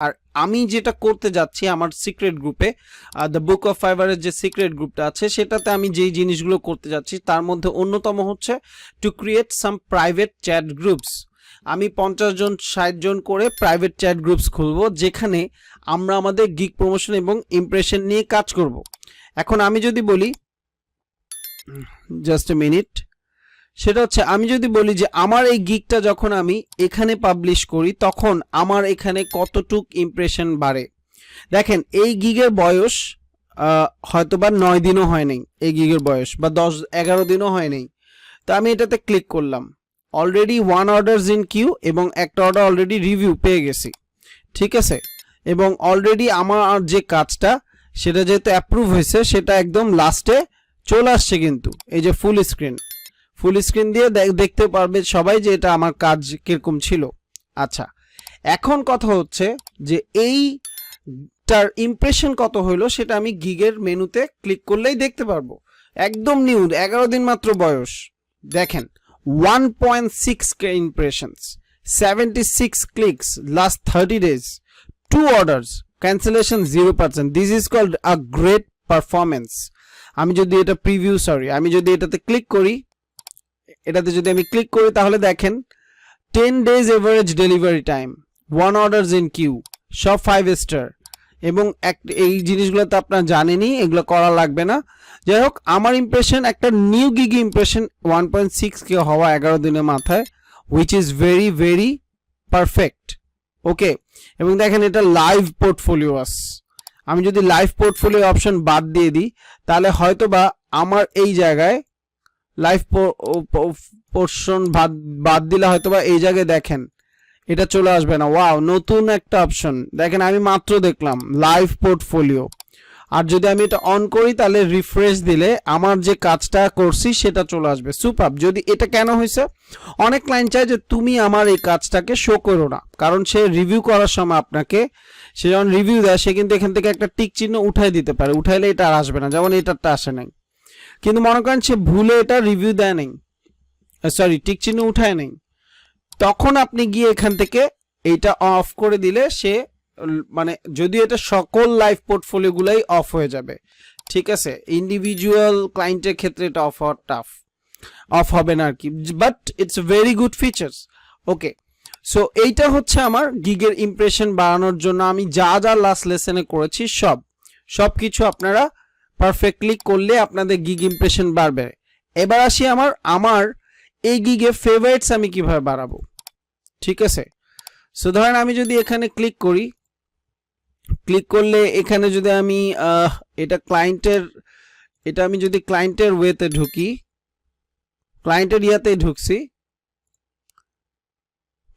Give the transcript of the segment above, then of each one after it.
আর আমি যেটা করতে যাচ্ছি আমার সিক্রেট গ্রুপে দ্য বুক অফ ফাইবারের যে সিক্রেট গ্রুপটা আছে, সেটাতে আমি যেই জিনিসগুলো করতে যাচ্ছি, তার মধ্যে অন্যতম হচ্ছে to create some private chat groups আমি পঞ্চাশ জন, ষাট জন করে প্রাইভেট চ্যাট গ্রুপস খুলবো, যেখানে আমরা আমাদের গিগ প্রমোশন এবং ইমপ্রেশন নিয়ে কাজ করব। এখন আমি যদি বলি জাস্ট এ মিনিট সেটা হচ্ছে, আমি যদি বলি যে আমার এই গিগটা যখন আমি এখানে পাবলিশ করি, তখন আমার এখানে কতটুক ইমপ্রেশন বাড়ে? দেখেন, এই গিগের বয়স হয়তো বা নয় দিনও হয় নাই এই গিগের বয়স, বা দশ, এগারো দিনও হয় নাই। তো আমি এটাতে ক্লিক করলাম। Already one order in queue এবং একটা অর্ডার অলরেডি রিভিউ পেয়ে গেছি। ঠিক আছে? এবং অলরেডি আমার যে কাজটা, সেটা যেহেতু অ্যাপ্রুভ হয়েছে, সেটা একদম লাস্টে চলে আসছে কিন্তু, এই যে ফুল স্ক্রিন ফুল স্ক্রিন দিয়ে দেখ- দেখতে পারবে সবাই যে এটা আমার কাজ কীরকম ছিল। আচ্ছা এখন কথা হচ্ছে যে এইটার ইমপ্রেশন কত হলো সেটা আমি গিগের মেনুতে ক্লিক করলেই দেখতে পারব। একদম নিউ এগারো দিন মাত্র বয়স। দেখেন one point six K impressions seventy six clicks last thirty days two orders cancellation zero percent this is called a great performance আমি যদি এটা প্রিভিউ সরি আমি যদি এটাতে ক্লিক করি এটাতে যদি আমি ক্লিক করি তাহলে দেখেন ten days average delivery time one orders in queue সব ফাইভ স্টার এবং এক, এই জিনিসগুলো তো আপনার জানেনই, এগুলো করা লাগবে না। যাই হোক, আমার ইমপ্রেশন একটা new gig impression one point six K হওয়া এগারো দিনের মাথায় which is very very perfect okay এবং দেখেন এটা লাইভ পোর্টফোলিও আস। আমি যদি লাইভ পোর্টফোলিও অপশন বাদ দিয়ে দিই, তাহলে হয়তোবা আমার এই জায়গায় লাইভ পোর্শন বাদ দিলে হয়তোবা এই জায়গায় দেখেন। এটা চলে আসবে না। ওয়াও নতুন একটা অপশন দেখেন, আমি মাত্র দেখলাম লাইভ পোর্টফোলিও আর যদি আমি এটা অন করি, তাহলে রিফ্রেশ দিলে আমার যে কাজটা করছি, সেটা চলে আসবে। সুপার যদি এটা কেন হয়েছে? অনেক ক্লায়েন্ট চায় যে, তুমি আমার এই কাজটাকে শো করো না। কারণ সে রিভিউ করার সময় আপনাকে, সে যখন রিভিউ দেয়, সে কিন্তু এখান থেকে একটা টিক চিহ্ন উঠাই দিতে পারে। উঠাইলে এটা আর আসবে না। যেমন এটারটা আসে নাই। কিন্তু মনে করেন সে ভুলে এটা রিভিউ দেয় নাই। সরি টিক চিহ্ন উঠায় নাই। তখন আপনি গিয়ে এখান থেকে এইটা অফ করে দিলে সে মানে যদি এটা সকল লাইভ পোর্টফোলিওগুলাই অফ হয়ে যাবে। ঠিক আছে? ইন্ডিভিজুয়াল ক্লায়েন্টের ক্ষেত্রে এটা অফ হওয়ার টাফ অফ হবে না আর কি। But it's very good features okay so এইটা হচ্ছে আমার গিগের ইমপ্রেশন বাড়ানোর জন্য আমি যা যা লাস্ট লেসনে করেছি সব। সব কিছু আপনারা পারফেক্টলি করলে আপনাদের গিগ ইমপ্রেশন বাড়বে। এবার আসি আমার আমার এই গিগে ফেভারিটস আমি কীভাবে বাড়াবো? ঠিক আছে? সো ধরেন আমি যদি এখানে ক্লিক করি ক্লিক করলে এখানে যদি আমি এটা ক্লায়েন্টের এটা আমি যদি ক্লায়েন্টের ওয়েতে ঢুকি ক্লায়েন্টের ইয়াতে ঢুকছি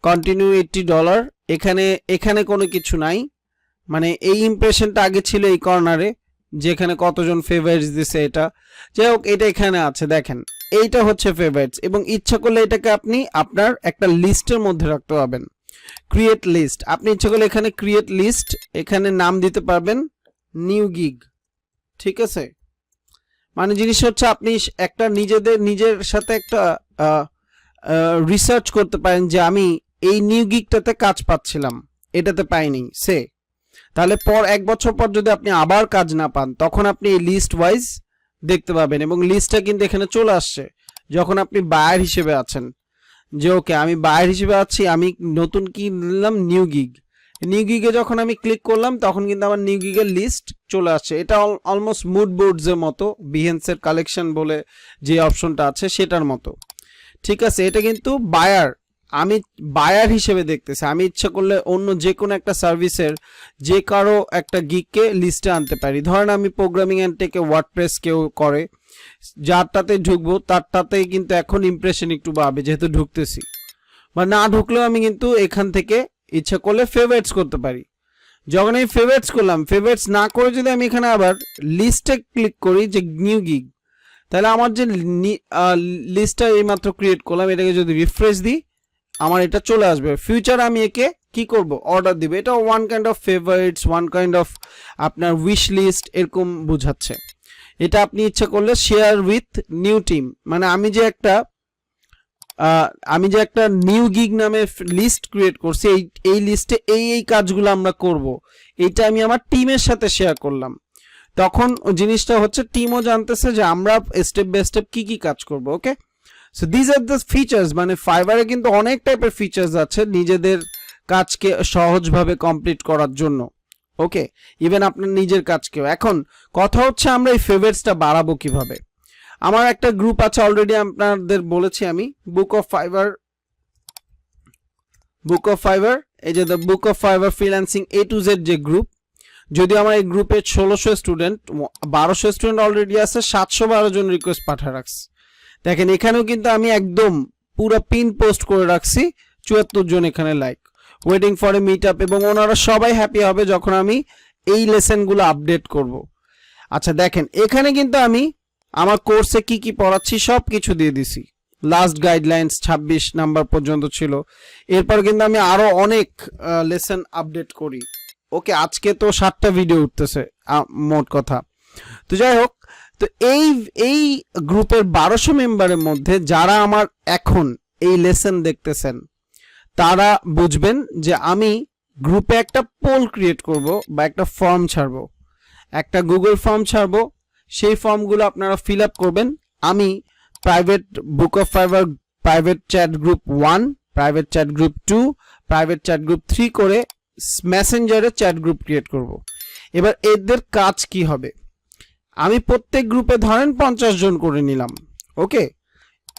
কন্টিনিউ এইটটি ডলার এখানে এখানে কোনো কিছু নাই। মানে এই ইমপ্রেশনটা আগে ছিল এই কর্নারে যেখানে কতজন ফেভারিটস দিছে এটা। যাই হোক, এটা এখানে আছে, দেখেন। এইটা হচ্ছে ফেভারিটস এবং ইচ্ছা করলে এটাকে আপনি আপনার একটা লিস্টের মধ্যে রাখতে পারবেন। ক্রিয়েট লিস্ট আপনি ইচ্ছা করলে এখানে ক্রিয়েট লিস্ট এখানে নাম দিতে পারবেন নিউ গিগ ঠিক আছে? মানে জিনিস হচ্ছে আপনি একটা নিজেদের, নিজের সাথে একটা রিসার্চ করতে পারেন যে আমি এই নিউ গিগটাতে কাজ পাচ্ছিলাম, এটাতে পাইনি, সে। তাহলে পর এক বছর পর যদি আপনি আবার কাজ না পান, তখন আপনি এই লিস্ট ওয়াইজ দেখতে পাবেন এবং লিস্টটা কিন্তু এখানে চলে আসছে, যখন আপনি বায়ার হিসেবে আছেন। যে ওকে আমি বায়ার হিসেবে আছি, আমি নতুন কি নিলাম? নিউ গিগ নিউ গিগে যখন আমি ক্লিক করলাম, তখন কিন্তু আমার নিউ গিগের লিস্ট চলে আসছে। এটা অলমোস্ট মুড বোর্ডসের মতো বিহেন্সের কালেকশন বলে যে অপশনটা আছে, সেটার মতো। ঠিক আছে, এটা কিন্তু বায়ার আমি বায়ার হিসেবে দেখতেছি। আমি ইচ্ছা করলে অন্য যে কোনো একটা সার্ভিসের যে কারও একটা গিগকে লিস্টে আনতে পারি। ধরেন আমি প্রোগ্রামিং অ্যান্ড টেকে ওয়ার্ডপ্রেস কেউ করে, যারটাতে ঢুকবো তারটাতেই কিন্তু এখন ইমপ্রেশন একটু বাড়বে যেহেতু ঢুকতেছি। বা না ঢুকলেও আমি কিন্তু এখান থেকে ইচ্ছা করলে ফেভারিটস করতে পারি। যখন আমি ফেভারিটস করলাম ফেভারিটস না করে যদি আমি এখানে আবার লিস্টে ক্লিক করি যে নিউ গিগ তাহলে আমার যে লিস্টটা এইমাত্র ক্রিয়েট করলাম, এটাকে যদি রিফ্রেশ দিই আমার এটা চলে আসবে। ফিউচার আমি একে কি করব? অর্ডার দিব। এটা one kind of favourites one kind of আপনার উইশ লিস্ট এরকম বোঝাচ্ছে। এটা আপনি ইচ্ছা করলে শেয়ার উইথ নিউ টিম মানে আমি যে একটা আমি যে একটা নিউ গিগ নামে লিস্ট ক্রিয়েট করছি, এই এই লিস্টে এই এই কাজগুলো আমরা করব। এইটা আমি আমার টিমের সাথে শেয়ার করলাম। তখন জিনিসটা হচ্ছে টিমও জানতেছে যে আমরা স্টেপ বাই স্টেপ কি কি কাজ করব okay so these are the features মানে ফাইবারে কিন্তু অনেক টাইপের ফিচার্স আছে নিজেদের কাজকে সহজভাবে কমপ্লিট করার জন্য। ওকে ইভেন আপনার নিজের কাজকেও। এখন, কথা হচ্ছে আমরা এই ফেভারিটসটা বাড়াবো কীভাবে? আমার একটা গ্রুপ আছে অলরেডি আপনাদের বলেছি আমি book of Fiverr book of Fiverr এই যে the book of Fiverr freelancing A to Z যে গ্রুপ যদি আমার এই গ্রুপে ষোলোশো স্টুডেন্ট বারোশো স্টুডেন্ট অলরেডি আছে, সাতশো বারো জন রিকোয়েস্ট পাঠা রাখছি। দেখেন, এখানেও কিন্তু আমি একদম পুরো পিন পোস্ট করে রাখছি। চুয়াত্তর জন এখানে like waiting for a meet up এবং ওনারা সবাই হ্যাপি হবে যখন আমি এই লেসনগুলো আপডেট করব। আচ্ছা দেখেন, এখানে কিন্তু আমি আমার কোর্সে কি কি পড়াচ্ছি সব কিছু দিয়ে দিছি। লাস্ট গাইডলাইন্স ছাব্বিশ নাম্বার পর্যন্ত ছিল। এরপর কিন্তু আমি আরও অনেক লেসন আপডেট করি। ওকে, আজকে তো সাতটা ভিডিও উঠতেছে মোট কথা। তো যাই হোক তো এই এই গ্রুপের বারোশো মেম্বারের মধ্যে যারা আমার এখন এই লেসন দেখতেছেন, তারা বুঝবেন যে আমি গ্রুপে একটা পোল ক্রিয়েট করব বা একটা ফর্ম ছাড়বো। একটা গুগল ফর্ম ছাড়বো, সেই ফর্মগুলো আপনারা ফিল আপ করবেন। আমি private book of Fiverr private chat group one private chat group two private chat group three করে মেসেঞ্জারে চ্যাট গ্রুপ ক্রিয়েট করব। এবার এদের কাজ কি হবে? আমি প্রত্যেক গ্রুপে ধরেন পঞ্চাশ জন করে নিলাম, ওকে?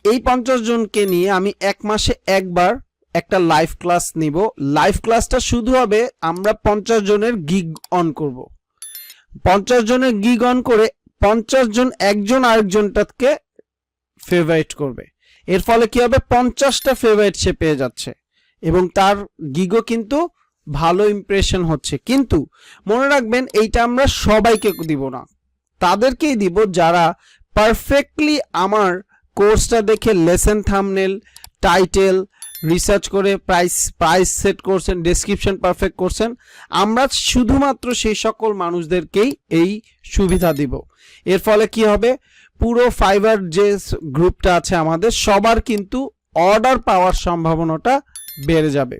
এই পঞ্চাশ জনকে নিয়ে আমি এক মাসে একবার একটা লাইভ ক্লাস নিব। লাইভ ক্লাসটা শুধু হবে আমরা পঞ্চাশ জনের গিগ অন করব। পঞ্চাশ জনের গিগ অন করে পঞ্চাশ জন একজন আরেকজনটাকে ফেভারিট করবে। এর ফলে কি হবে? পঞ্চাশটা ফেভারিট সে পেয়ে যাচ্ছে। এবং তার গিগও কিন্তু ভালো ইমপ্রেশন হচ্ছে। কিন্তু মনে রাখবেন, এইটা আমরা সবাইকে দিব না। তাদেরকেই দিব যারা পারফেক্টলি আমার কোর্সটা দেখে লেসেন থামনেল টাইটেল রিসার্চ করে প্রাইস প্রাইস সেট করছেন ডেসক্রিপশন পারফেক্ট করছেন, আমরা শুধুমাত্র সেই সকল মানুষদেরকেই এই সুবিধা দিব। এর ফলে কি হবে? পুরো ফাইবার যে গ্রুপটা আছে আমাদের, সবার কিন্তু অর্ডার পাওয়ার সম্ভাবনাটা বেড়ে যাবে।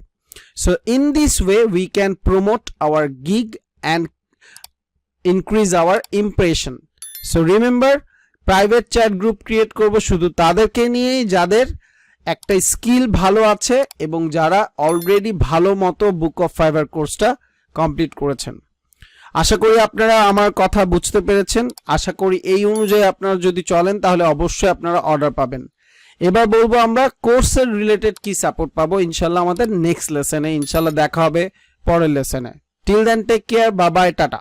So in this way we can promote our gig and increase our impression so remember private chat group create করব শুধু তাদেরকে নিয়েই, যাদের একটা স্কিল ভালো আছে এবং যারা অলরেডি ভালো মতো বুক অফ ফাইবার কোর্সটা কমপ্লিট করেছেন। আশা করি আপনারা আমার কথা বুঝতে পেরেছেন। আশা করি এই অনুযায়ী আপনারা যদি চলেন, তাহলে অবশ্যই আপনারা অর্ডার পাবেন। এবার বলব আমরা কোর্সের রিলেটেড কি সাপোর্ট পাবো? ইনশাল্লাহ আমাদের নেক্সট লেসনে ইনশাল্লাহ দেখা হবে পরের লেসনে till then take care bye bye ta-ta.